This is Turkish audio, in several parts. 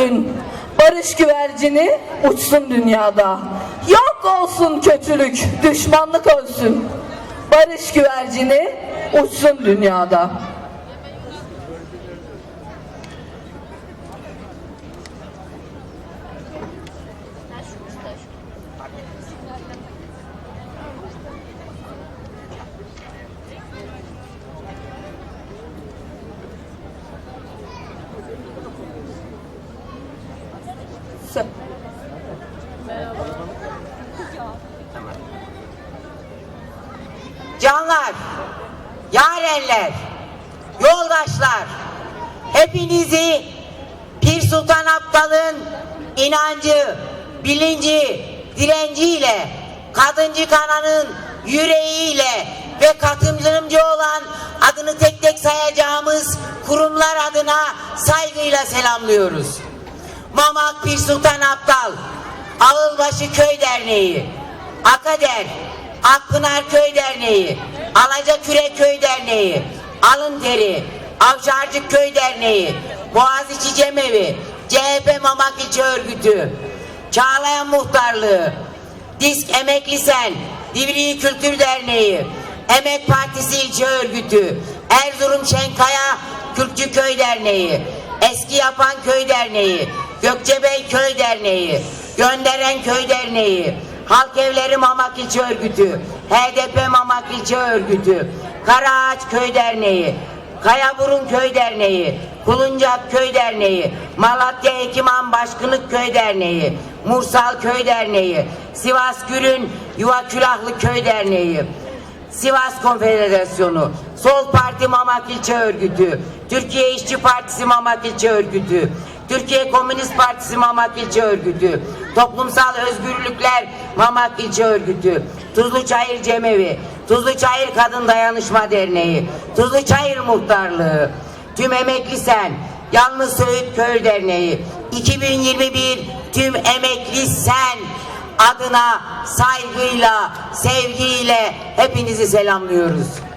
ötsün. Barış güvercini uçsun dünyada. Yok olsun kötülük, düşmanlık ölsün. Barış güvercini uçsun dünyada. Yarenler, yoldaşlar, hepinizi Pir Sultan Abdal'ın inancı, bilinci, direnciyle, kadıncı kananın yüreğiyle ve katılımcı olan adını tek tek sayacağımız kurumlar adına saygıyla selamlıyoruz. Mamak Pir Sultan Abdal, Ağılbaşı Köy Derneği, Akader, Akpınar Köy Derneği, Alacaküre Köy Derneği, Alın Teri, Avşarcık Köy Derneği, Boğaziçi Cemevi, CHP Mamak İlçe Örgütü, Çağlayan Muhtarlığı, Disk Emekli Sen, Divriği Kültür Derneği, Emek Partisi İlçe Örgütü, Erzurum Şenkaya Kürtçü Köy Derneği, Eski Yapan Köy Derneği, Gökçebey Köy Derneği, Gönderen Köy Derneği, Halk Evleri Mamak İlçe Örgütü, HDP Mamak İlçe Örgütü, Karaağaç Köy Derneği, Kayaburun Köy Derneği, Kuluncak Köy Derneği, Malatya Hekiman Başkınlık Köy Derneği, Mursal Köy Derneği, Sivas Gül'ün Yuva Külahlı Köy Derneği, Sivas Konfederasyonu, Sol Parti Mamak İlçe Örgütü, Türkiye İşçi Partisi Mamak İlçe Örgütü, Türkiye Komünist Partisi Mamak İlçe Örgütü, Toplumsal Özgürlükler Mamak İlçe Örgütü, Tuzluçayır Cemevi, Tuzluçayır Kadın Dayanışma Derneği, Tuzluçayır Muhtarlığı, Tüm Emekli Sen, Yalnız Söğüt Köy Derneği, 2021 Tüm Emekli Sen adına saygıyla, sevgiyle hepinizi selamlıyoruz.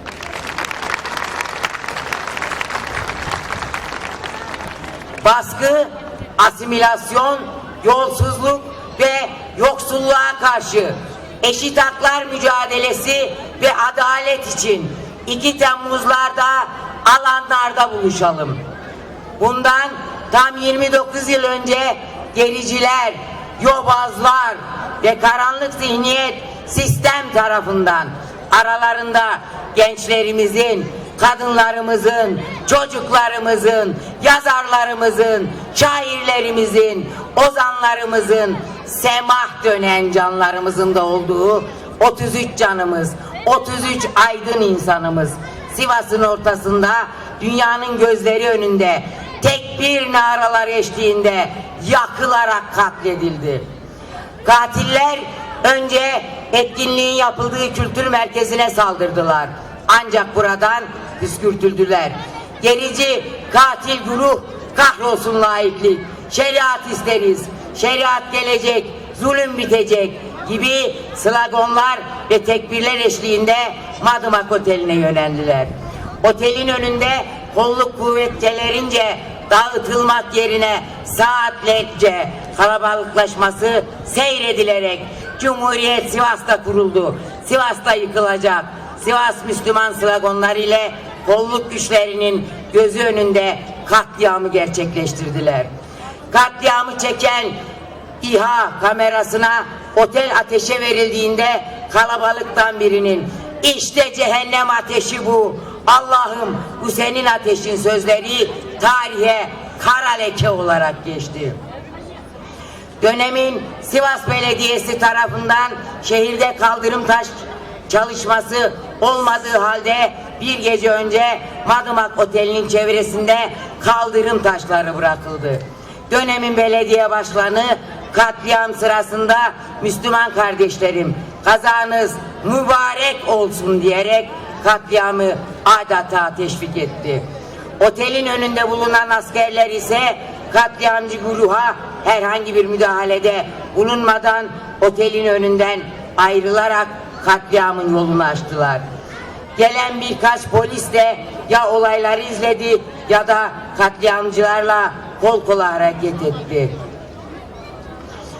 Baskı, asimilasyon, yolsuzluk ve yoksulluğa karşı eşit haklar mücadelesi ve adalet için 2 Temmuz'larda alanlarda buluşalım. Bundan tam 29 yıl önce gericiler, yobazlar ve karanlık zihniyet sistem tarafından aralarında gençlerimizin, kadınlarımızın, çocuklarımızın, yazarlarımızın, şairlerimizin, ozanlarımızın, semah dönen canlarımızın da olduğu 33 canımız, 33 aydın insanımız Sivas'ın ortasında dünyanın gözleri önünde tek bir naralar eşliğinde yakılarak katledildi. Katiller önce etkinliğin yapıldığı kültür merkezine saldırdılar. Ancak buradan püskürtüldüler. Gerici katil güruh kahrolsun laiklik. Şeriat isteriz. Şeriat gelecek. Zulüm bitecek gibi sloganlar ve tekbirler eşliğinde Madımak Oteli'ne yöneldiler. Otelin önünde kolluk kuvvetçilerince dağıtılmak yerine saatlerce kalabalıklaşması seyredilerek Cumhuriyet Sivas'ta kuruldu. Sivas'ta yıkılacak. Sivas Müslüman sloganları ile kolluk güçlerinin gözü önünde katliamı gerçekleştirdiler. Katliamı çeken İHA kamerasına otel ateşe verildiğinde kalabalıktan birinin işte cehennem ateşi bu. Allah'ım bu senin ateşin sözleri tarihe kara leke olarak geçti. Dönemin Sivas Belediyesi tarafından şehirde kaldırım taş çalışması olmadığı halde bir gece önce Madımak Oteli'nin çevresinde kaldırım taşları bırakıldı. Dönemin belediye başkanı katliam sırasında Müslüman kardeşlerim kazanız mübarek olsun diyerek katliamı adeta teşvik etti. Otelin önünde bulunan askerler ise katliamcı güruha herhangi bir müdahalede bulunmadan otelin önünden ayrılarak katliamın yolunu açtılar. Gelen birkaç polis de ya olayları izledi ya da katliamcılarla kol kola hareket etti.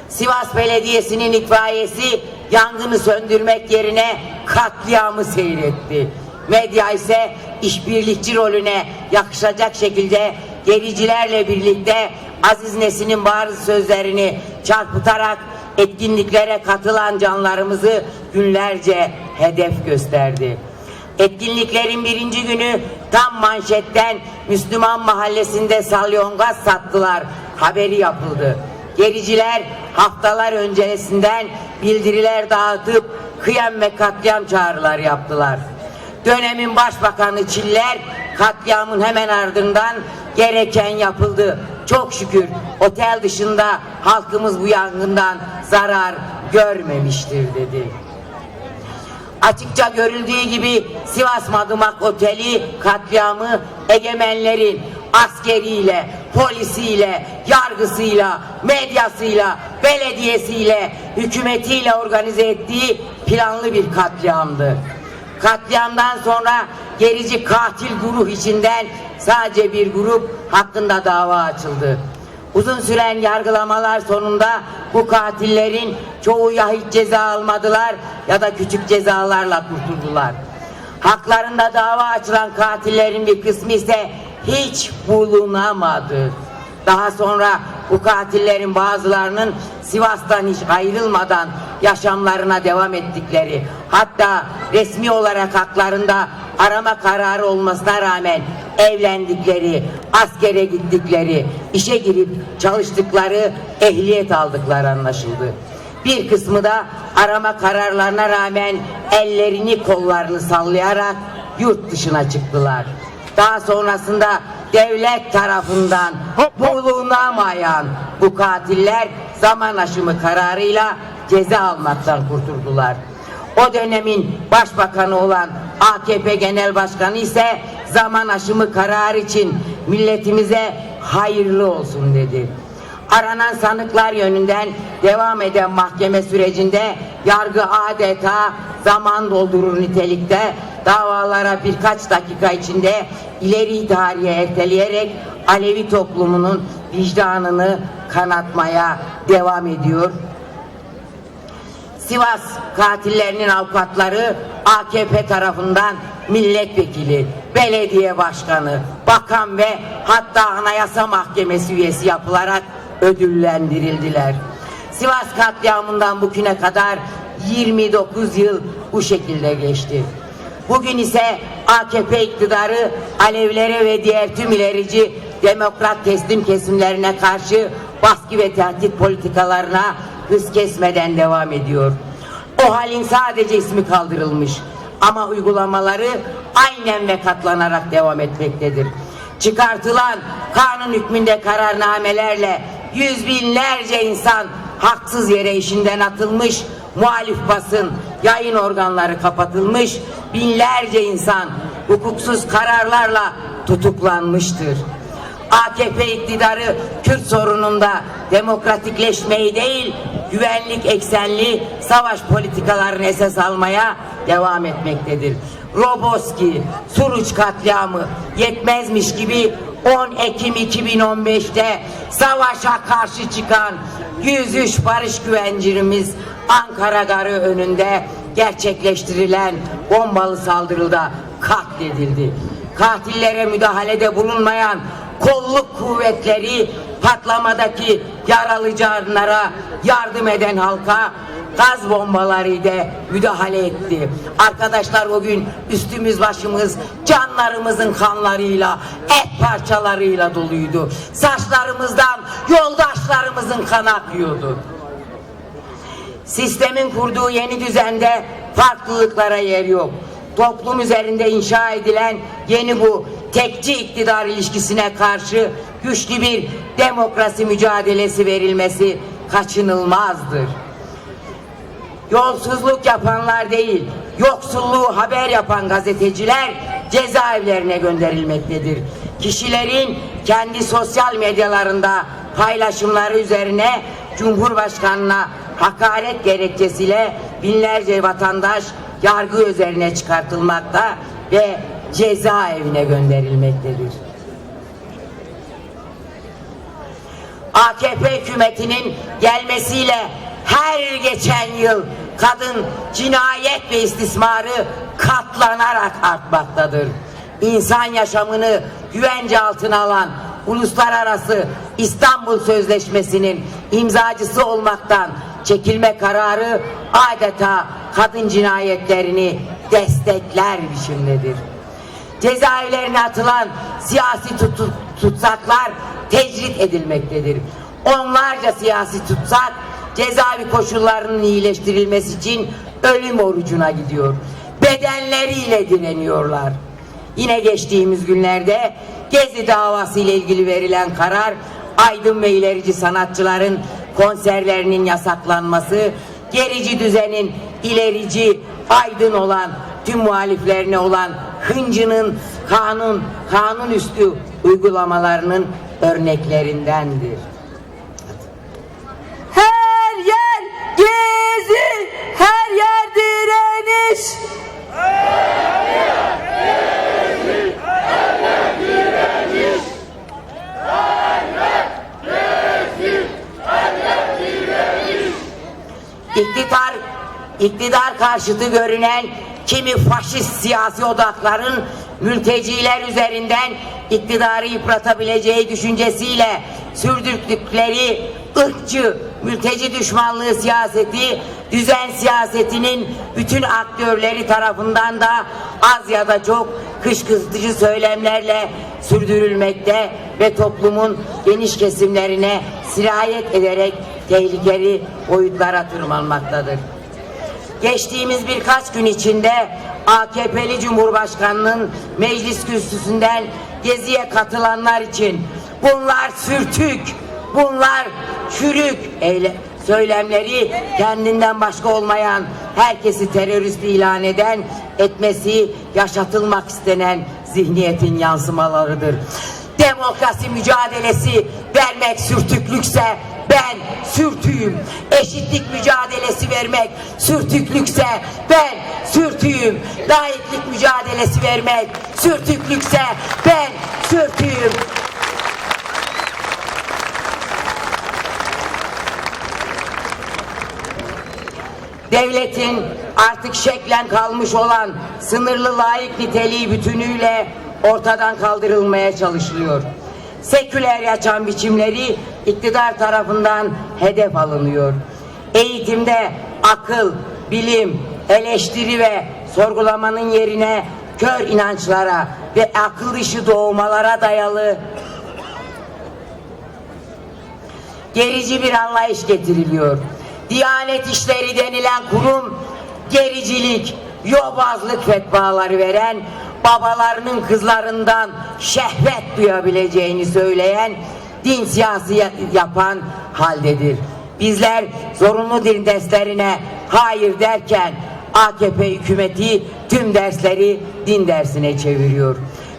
Sivas Belediyesi'nin itfaiyesi yangını söndürmek yerine katliamı seyretti. Medya ise işbirlikçi rolüne yakışacak şekilde gericilerle birlikte Aziz Nesin'in bazı sözlerini çarpıtarak etkinliklere katılan canlarımızı günlerce hedef gösterdi. Etkinliklerin birinci günü tam manşetten Müslüman mahallesinde salyongaz sattılar haberi yapıldı. Gericiler haftalar öncesinden bildiriler dağıtıp kıyam ve katliam çağrıları yaptılar. Dönemin başbakanı Çiller katliamın hemen ardından gereken yapıldı. Çok şükür otel dışında halkımız bu yangından zarar görmemiştir dedi. Açıkça görüldüğü gibi Sivas Madımak Oteli katliamı egemenlerin askeriyle, polisiyle, yargısıyla, medyasıyla, belediyesiyle, hükümetiyle organize ettiği planlı bir katliamdı. Katliamdan sonra gerici katil grup içinden sadece bir grup hakkında dava açıldı. Uzun süren yargılamalar sonunda bu katillerin çoğu ya hiç ceza almadılar ya da küçük cezalarla kurtuldular. Haklarında dava açılan katillerin bir kısmı ise hiç bulunamadı. Daha sonra bu katillerin bazılarının Sivas'tan hiç ayrılmadan yaşamlarına devam ettikleri hatta resmi olarak haklarında arama kararı olmasına rağmen evlendikleri, askere gittikleri, işe girip çalıştıkları, ehliyet aldıkları anlaşıldı. Bir kısmı da arama kararlarına rağmen ellerini kollarını sallayarak yurt dışına çıktılar. Daha sonrasında devlet tarafından bulunamayan bu katiller zaman aşımı kararıyla ceza almaktan kurtuldular. O dönemin başbakanı olan AKP Genel Başkanı ise zaman aşımı kararı için milletimize hayırlı olsun dedi. Aranan sanıklar yönünden devam eden mahkeme sürecinde yargı adeta zaman doldurur nitelikte davalara birkaç dakika içinde ileri tarihe erteleyerek Alevi toplumunun vicdanını kanatmaya devam ediyor. Sivas katillerinin avukatları AKP tarafından milletvekili, belediye başkanı, bakan ve hatta anayasa mahkemesi üyesi yapılarak ödüllendirildiler. Sivas katliamından bugüne kadar 29 yıl bu şekilde geçti. Bugün ise AKP iktidarı Alevlere ve diğer tüm ilerici demokrat teslim kesimlerine karşı baskı ve tehdit politikalarına hız kesmeden devam ediyor. O halin sadece ismi kaldırılmış ama uygulamaları aynen ve katlanarak devam etmektedir. Çıkartılan kanun hükmünde kararnamelerle yüz binlerce insan haksız yere işinden atılmış, muhalif basın, yayın organları kapatılmış, binlerce insan hukuksuz kararlarla tutuklanmıştır. AKP iktidarı Kürt sorununda demokratikleşmeyi değil, güvenlik eksenli savaş politikalarını esas almaya devam etmektedir. Roboski, Suruç katliamı yetmezmiş gibi 10 Ekim 2015'te savaşa karşı çıkan 103 barış güvencimiz Ankara Garı önünde gerçekleştirilen bombalı saldırıda katledildi. Katillere müdahalede bulunmayan kolluk kuvvetleri patlamadaki yaralı canlara yardım eden halka gaz bombalarıyla müdahale etti. Arkadaşlar o gün üstümüz başımız canlarımızın kanlarıyla, et parçalarıyla doluydu. Saçlarımızdan yoldaşlarımızın kan akıyordu. Sistemin kurduğu yeni düzende farklılıklara yer yok. Toplum üzerinde inşa edilen yeni bu tekçi iktidar ilişkisine karşı güçlü bir demokrasi mücadelesi verilmesi kaçınılmazdır. Yolsuzluk yapanlar değil, yoksulluğu haber yapan gazeteciler cezaevlerine gönderilmektedir. Kişilerin kendi sosyal medyalarında paylaşımları üzerine Cumhurbaşkanına hakaret gerekçesiyle binlerce vatandaş yargı üzerine çıkartılmakta ve cezaevine gönderilmektedir. AKP hükümetinin gelmesiyle her geçen yıl kadın cinayet ve istismarı katlanarak artmaktadır. İnsan yaşamını güvence altına alan Uluslararası İstanbul Sözleşmesi'nin imzacısı olmaktan çekilme kararı adeta kadın cinayetlerini destekler biçimdedir. Cezaevlerine atılan siyasi tutu- tutsaklar tecrit edilmektedir. Onlarca siyasi tutsak cezaevi koşullarının iyileştirilmesi için ölüm orucuna gidiyor. Bedenleriyle direniyorlar. Yine geçtiğimiz günlerde Gezi davası ile ilgili verilen karar aydın ve ilerici sanatçıların konserlerinin yasaklanması, gerici düzenin ilerici, aydın olan tüm muhaliflerine olan hıncının kanun, kanun üstü uygulamalarının örneklerindendir. Her yer gezi, her yer direniş. İktidar, iktidar karşıtı görünen kimi faşist siyasi odakların mülteciler üzerinden iktidarı yıpratabileceği düşüncesiyle sürdürdükleri ırkçı mülteci düşmanlığı siyaseti düzen siyasetinin bütün aktörleri tarafından da az ya da çok kışkırtıcı söylemlerle sürdürülmekte ve toplumun geniş kesimlerine sirayet ederek tehlikeli boyutlara tırmanmaktadır. Geçtiğimiz birkaç gün içinde AKP'li Cumhurbaşkanı'nın meclis kürsüsünden geziye katılanlar için bunlar sürtük, bunlar çürük eyle söylemleri kendinden başka olmayan herkesi terörist ilan eden etmesi yaşatılmak istenen zihniyetin yansımalarıdır. Demokrasi mücadelesi vermek sürtüklükse ben sürtüyüm. Eşitlik mücadelesi vermek sürtüklükse ben sürtüyüm. Layıklık mücadelesi vermek sürtüklükse ben sürtüyüm. Devletin artık şeklen kalmış olan sınırlı layık niteliği bütünüyle ortadan kaldırılmaya çalışılıyor. Seküler yaşam biçimleri iktidar tarafından hedef alınıyor. Eğitimde akıl, bilim, eleştiri ve sorgulamanın yerine kör inançlara ve akıl dışı doğmalara dayalı gerici bir anlayış getiriliyor. Diyanet İşleri denilen kurum gericilik, yobazlık fetvaları veren, babalarının kızlarından şehvet duyabileceğini söyleyen, din siyasi ya- yapan haldedir. Bizler zorunlu din derslerine hayır derken AKP hükümeti tüm dersleri din dersine çeviriyor.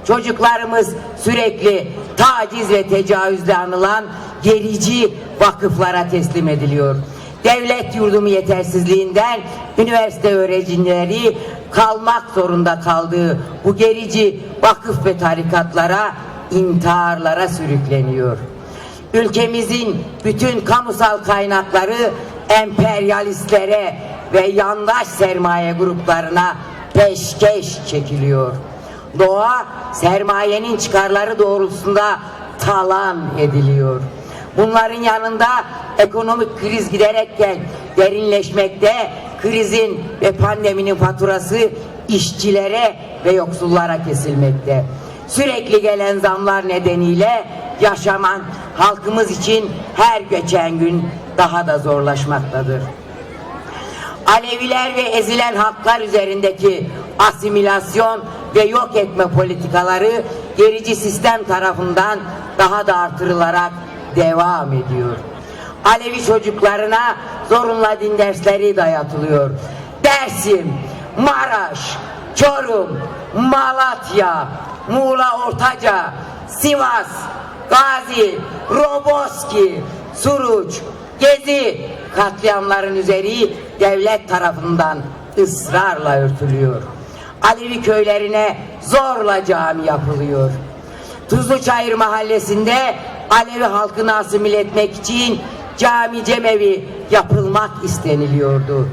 Çocuklarımız sürekli taciz ve tecavüzle anılan gerici vakıflara teslim ediliyor. Devlet yurdumu yetersizliğinden üniversite öğrencileri kalmak zorunda kaldığı bu gerici vakıf ve tarikatlara intiharlara sürükleniyor. Ülkemizin bütün kamusal kaynakları emperyalistlere ve yandaş sermaye gruplarına peşkeş çekiliyor. Doğa sermayenin çıkarları doğrultusunda talan ediliyor. Bunların yanında ekonomik kriz giderekten derinleşmekte, krizin ve pandeminin faturası işçilere ve yoksullara kesilmekte. Sürekli gelen zamlar nedeniyle yaşaman halkımız için her geçen gün daha da zorlaşmaktadır. Aleviler ve ezilen halklar üzerindeki asimilasyon ve yok etme politikaları gerici sistem tarafından daha da artırılarak devam ediyor. Alevi çocuklarına zorunlu din dersleri dayatılıyor. Dersim, Maraş, Çorum, Malatya, Muğla Ortaca, Sivas, Gazi, Roboski, Suruç, Gezi katliamların üzeri devlet tarafından ısrarla örtülüyor. Alevi köylerine zorla cami yapılıyor. Tuzluçayır mahallesinde Alevi halkını asimile etmek için cami cemevi yapılmak isteniliyordu.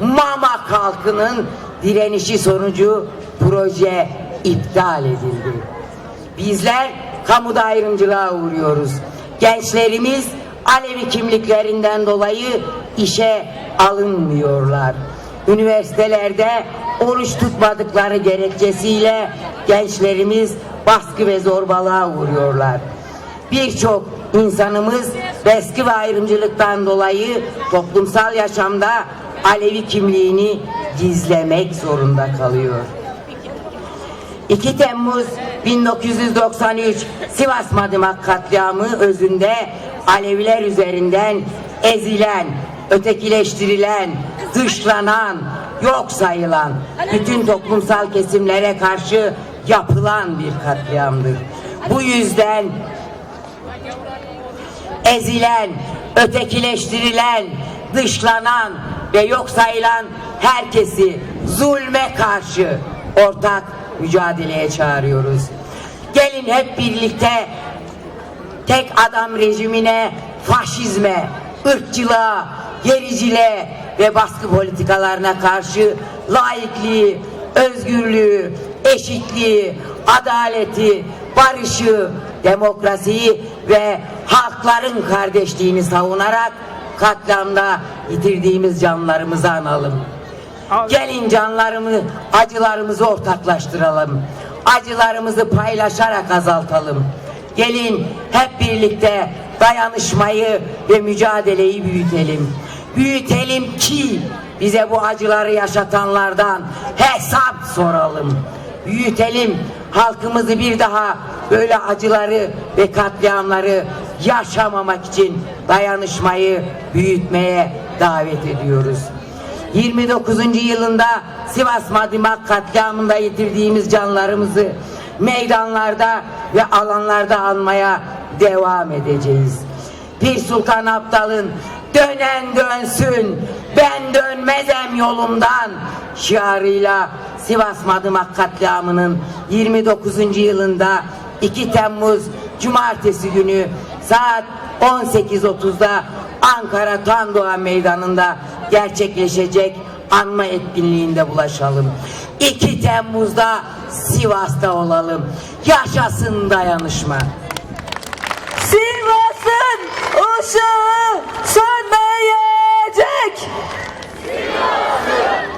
Mamak halkının direnişi sonucu proje iptal edildi. Bizler kamuda ayrımcılığa uğruyoruz. Gençlerimiz Alevi kimliklerinden dolayı işe alınmıyorlar. Üniversitelerde oruç tutmadıkları gerekçesiyle gençlerimiz baskı ve zorbalığa uğruyorlar. Birçok insanımız baskı ve ayrımcılıktan dolayı toplumsal yaşamda Alevi kimliğini gizlemek zorunda kalıyor. 2 Temmuz 1993 Sivas Madımak katliamı özünde Aleviler üzerinden ezilen, ötekileştirilen, dışlanan, yok sayılan bütün toplumsal kesimlere karşı yapılan bir katliamdır. Bu yüzden ezilen, ötekileştirilen, dışlanan ve yok sayılan herkesi zulme karşı ortak mücadeleye çağırıyoruz. Gelin hep birlikte tek adam rejimine, faşizme, ırkçılığa, gericiliğe ve baskı politikalarına karşı laikliği, özgürlüğü, eşitliği, adaleti, barışı, demokrasiyi ve halkların kardeşliğini savunarak katliamda yitirdiğimiz canlarımızı analım. Gelin canlarımı, acılarımızı ortaklaştıralım. Acılarımızı paylaşarak azaltalım. Gelin hep birlikte dayanışmayı ve mücadeleyi büyütelim. Büyütelim ki bize bu acıları yaşatanlardan hesap soralım. Büyütelim halkımızı bir daha böyle acıları ve katliamları yaşamamak için dayanışmayı büyütmeye davet ediyoruz. 29. yılında Sivas Madimak katliamında yitirdiğimiz canlarımızı meydanlarda ve alanlarda almaya devam edeceğiz. Pir Sultan Abdal'ın dönen dönsün ben dönmezem yolumdan şiarıyla Sivas Madımak katliamının 29. yılında 2 Temmuz Cumartesi günü saat 18.30'da Ankara Tandoğan Meydanı'nda gerçekleşecek anma etkinliğinde bulaşalım. 2 Temmuz'da Sivas'ta olalım. Yaşasın dayanışma. Sivas'ın ışığı sönmeyecek. Sivas'ın